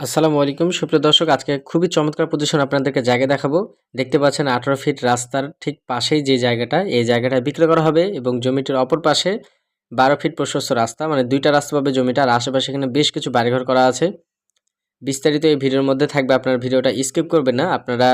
আসসালামু আলাইকুম। সুপ্রিয় দর্শক, আজকে খুবই চমৎকার পজিশন আপনাদেরকে জায়গা দেখাবো। দেখতে পাচ্ছেন আঠারো ফিট রাস্তার ঠিক পাশেই যে জায়গাটা, এই জায়গাটা বিক্রি করা হবে এবং জমিটির অপর পাশে বারো ফিট প্রশস্ত রাস্তা মানে দুইটা রাস্তা পাবে জমিটা, আর আশেপাশে এখানে বেশ কিছু বাড়িঘর করা আছে। বিস্তারিত এই ভিডিওর মধ্যে থাকবে, আপনার ভিডিওটা স্কিপ করবেন না। আপনারা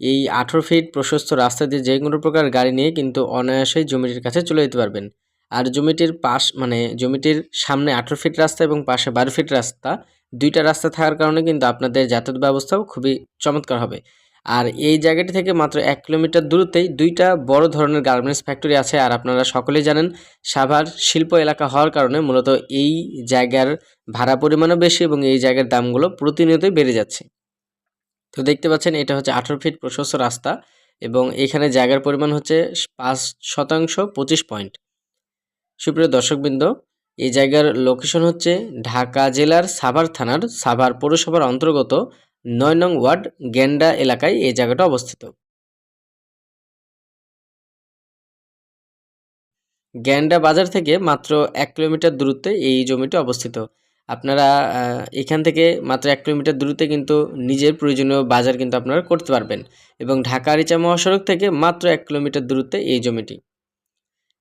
এই আঠেরো ফিট প্রশস্ত রাস্তা দিয়ে যে কোনো প্রকার গাড়ি নিয়ে কিন্তু অনায়াসেই জমিটির কাছে চলে যেতে পারবেন। আর জমিটির পাশ মানে জমিটির সামনে আঠেরো ফিট রাস্তা এবং পাশে বারো ফিট রাস্তা, দুইটা রাস্তা থাকার কারণে কিন্তু আপনাদের যাতায়াত ব্যবস্থাও খুবই চমৎকার হবে। আর এই জায়গাটি থেকে মাত্র এক কিলোমিটার দূরতেই দুইটা বড় ধরনের গার্মেন্টস ফ্যাক্টরি আছে। আর আপনারা সকলেই জানেন, সাভার শিল্প এলাকা হওয়ার কারণে মূলত এই জায়গার ভাড়া পরিমাণও বেশি এবং এই জায়গার দামগুলো প্রতিনিয়তই বেড়ে যাচ্ছে। তো দেখতে পাচ্ছেন, এটা হচ্ছে আঠেরো ফিট প্রশস্ত রাস্তা এবং এখানে জায়গার পরিমাণ হচ্ছে পাঁচ শতাংশ পঁচিশ পয়েন্ট সুপ্রিয় দর্শকবৃন্দ, এই জায়গার লোকেশন হচ্ছে ঢাকা জেলার সাভার থানার সাভার পৌরসভার অন্তর্গত নয় নং ওয়ার্ড গেন্ডা এলাকায় এই জায়গাটা অবস্থিত। গ্যান্ডা বাজার থেকে মাত্র এক কিলোমিটার দূরত্বে এই জমিটি অবস্থিত। আপনারা এখান থেকে মাত্র এক কিলোমিটার দূরত্বে কিন্তু নিজের প্রয়োজনীয় বাজার কিন্তু আপনারা করতে পারবেন এবং ঢাকা আরিচা মহাসড়ক থেকে মাত্র এক কিলোমিটার দূরত্বে এই জমিটি।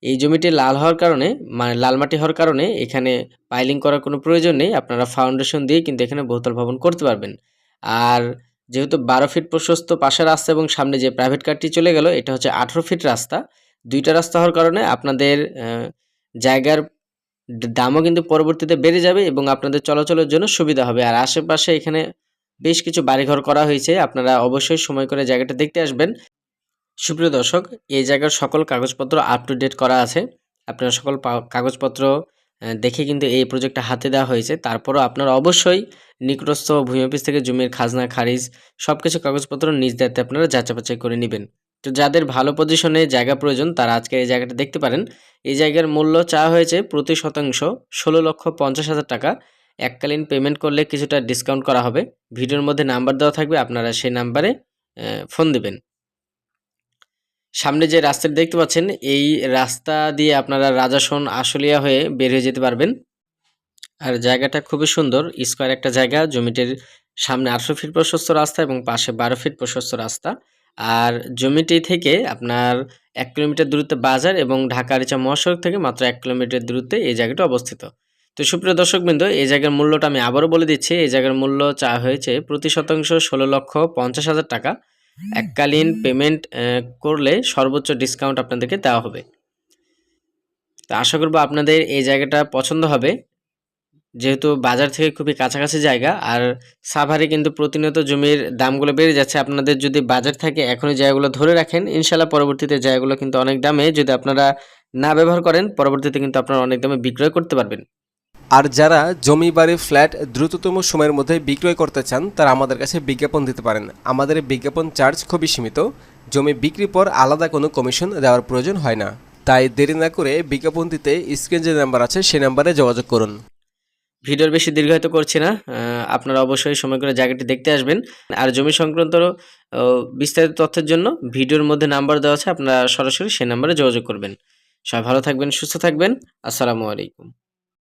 এই জমিটি লাল হওয়ার কারণে মানে লাল মাটি হওয়ার কারণে এখানে পাইলিং করার কোনো প্রয়োজন নেই। আপনারা ফাউন্ডেশন দিয়ে কিন্তু এখানে বহুতল ভবন করতে পারবেন। আর যেহেতু বারো ফিট প্রশস্ত পাশের রাস্তা এবং সামনে যে প্রাইভেট কারটি চলে গেল, এটা হচ্ছে আঠেরো ফিট রাস্তা। দুইটা রাস্তা হওয়ার কারণে আপনাদের জায়গার দামও কিন্তু পরবর্তীতে বেড়ে যাবে এবং আপনাদের চলাচলের জন্য সুবিধা হবে। আর আশেপাশে এখানে বেশ কিছু বাড়িঘর করা হয়েছে। আপনারা অবশ্যই সময় করে জায়গাটা দেখতে আসবেন। সুপ্রিয় দর্শক, এই জায়গার সকল কাগজপত্র আপ টু ডেট করা আছে। আপনার সকল কাগজপত্র দেখে কিন্তু এই প্রজেক্টটা হাতে দেওয়া হয়েছে। তারপরও আপনারা অবশ্যই নিকটস্থ ভূমি অফিস থেকে জমির খাজনা, খারিজ সব কিছু কাগজপত্র নিজ দায়িত্বে আপনারা যাচাই করে নেবেন। তো যাদের ভালো পজিশনে জায়গা প্রয়োজন, তারা আজকে এই জায়গাটা দেখতে পারেন। এই জায়গার মূল্য চাওয়া হয়েছে প্রতি শতাংশ ষোলো লক্ষ পঞ্চাশ হাজার টাকা। এককালীন পেমেন্ট করলে কিছুটা ডিসকাউন্ট করা হবে। ভিডিওর মধ্যে নাম্বার দেওয়া থাকবে, আপনারা সেই নাম্বারে ফোন দেবেন। সামনে যে রাস্তাটি দেখতে পাচ্ছেন, এই রাস্তা দিয়ে আপনারা রাজাসন আশুলিয়া হয়ে বের হয়ে যেতে পারবেন। আর জায়গাটা খুবই সুন্দর, স্কোয়ার একটা জায়গা, জমিটির সামনে আটশো ফিট প্রশস্ত রাস্তা এবং পাশে বারো ফিট প্রশস্ত রাস্তা। আর জমিটি থেকে আপনার এক কিলোমিটার দূরত্বে বাজার এবং ঢাকা রিচা মহাসড়ক থেকে মাত্র এক কিলোমিটার দূরত্বে এই জায়গাটা অবস্থিত। তো সুপ্রিয় দর্শকবৃন্দ, এই জায়গার মূল্যটা আমি আবারও বলে দিচ্ছি। এই জায়গার মূল্য চা হয়েছে প্রতি শতাংশ ষোলো লক্ষ পঞ্চাশ হাজার টাকা। এককালীন পেমেন্ট করলে সর্বোচ্চ ডিসকাউন্ট আপনাদেরকে দেওয়া হবে। তো আশা করব আপনাদের এই জায়গাটা পছন্দ হবে। যেহেতু বাজার থেকে খুবই কাছাকাছি জায়গা, আর সাভারে কিন্তু প্রতিনিয়ত জমির দামগুলো বেড়ে যাচ্ছে। আপনাদের যদি বাজার থাকে, এখনই জায়গাগুলো ধরে রাখেন। ইনশাল্লাহ পরবর্তীতে জায়গাগুলো কিন্তু অনেক দামে যদি আপনারা না ব্যবহার করেন, পরবর্তীতে কিন্তু আপনারা অনেক দামে বিক্রয় করতে পারবেন। আর যারা জমি বাড়ি, ফ্ল্যাট দ্রুততম সময়ের মধ্যে বিক্রয় করতে চান, তারা আমাদের কাছে বিজ্ঞাপন দিতে পারেন। আমাদের বিজ্ঞাপন চার্জ খুবই সীমিত। জমি বিক্রির পর আলাদা কোনো কমিশন দেওয়ার প্রয়োজন হয় না। তাই দেরি না করে বিজ্ঞাপন দিতে স্ক্রিন যে নাম্বার আছে, সেই নাম্বারে যোগাযোগ করুন। ভিডিওর বেশি দীর্ঘায়িত করছি না। আপনারা অবশ্যই সময় করে জায়গাটি দেখতে আসবেন। আর জমি সংক্রান্ত বিস্তারিত তথ্যের জন্য ভিডিওর মধ্যে নাম্বার দেওয়া আছে, আপনারা সরাসরি সেই নাম্বারে যোগাযোগ করবেন। সবাই ভালো থাকবেন, সুস্থ থাকবেন। আসসালামু আলাইকুম।